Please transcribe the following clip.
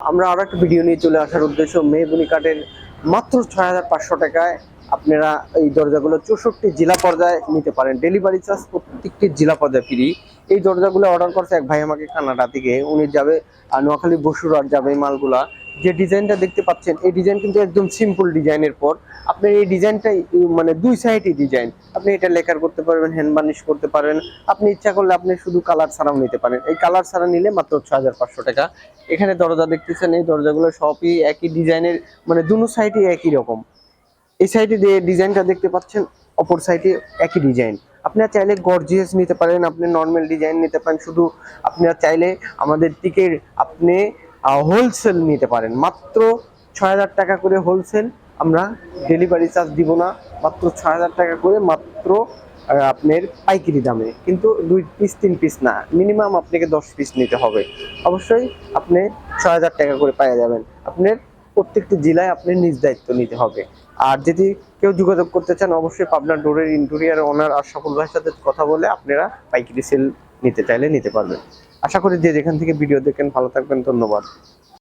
আমরা আরও একটা ভিডিও নিয়ে চলে আসার উদ্দেশ্য মেহগুনি কাঠের মাত্র ছয় হাজার পাঁচশো টাকায় আপনারা এই দরজাগুলো চৌষট্টি জেলা পর্যায়ে নিতে পারেন। ডেলিভারি চার্জ প্রত্যেকটি জেলা পর্যায়ে ফ্রি এই দরজাগুলো অর্ডার করছে এক ভাই আমাকে কানাডা থেকে। উনি যাবে নোয়াখালী বসুরার যাবে মালগুলা। যে ডিজাইনটা দেখতে পাচ্ছেন, এই ডিজাইন কিন্তু একদম সিম্পল ডিজাইনের পর। আপনার এই ডিজাইনটাই মানে দুই সাইডই ডিজাইন। আপনি এটা লেখার করতে পারবেন হ্যান্ড বার্নিশ করতে পারবেন আপনি ইচ্ছা করলে আপনি শুধু কালার ছাড়াও নিতে পারেন। এই কালার ছাড়া নিলে মাত্র ছ হাজার পাঁচশো টাকা। এখানে দরজা দেখতেছেন, এই দরজাগুলো সবই একই ডিজাইনের মানে দুনো সাইডে একই রকম। এই সাইডে যে ডিজাইনটা দেখতে পাচ্ছেন, অপর সাইডে একই ডিজাইন। আপনারা চাইলে গর্জিয়াস নিতে পারেন, আপনি নর্মাল ডিজাইন নিতে পারেন। শুধু আপনারা চাইলে আমাদের থেকে আপনি হোলসেল নিতে পারেন। মাত্র ছয় হাজার টাকা করে হোলসেল আমরা ডেলিভারি চার্জ দিব না। মাত্র ছয় হাজার টাকা করে মাত্র আপনার পাইকারি দামে। কিন্তু দুই পিস তিন পিস না। মিনিমাম আপনাকে দশ পিস নিতে হবে। অবশ্যই আপনি ছয় হাজার টাকা করে পাওয়া যাবেন। আপনার প্রত্যেকটি জেলায় আপনি নিজ দায়িত্ব নিতে হবে। আর যদি কেউ যোগাযোগ করতে চান, অবশ্যই পাবনার ডোরের ইন্টেরিয়ার ওনার আর সকল ভাইয়ের সাথে কথা বলে আপনারা পাইকারি সেল নিতে চাইলে নিতে পারবেন। আশা করি যে যেখান থেকে ভিডিও দেখেন ভালো থাকবেন ধন্যবাদ।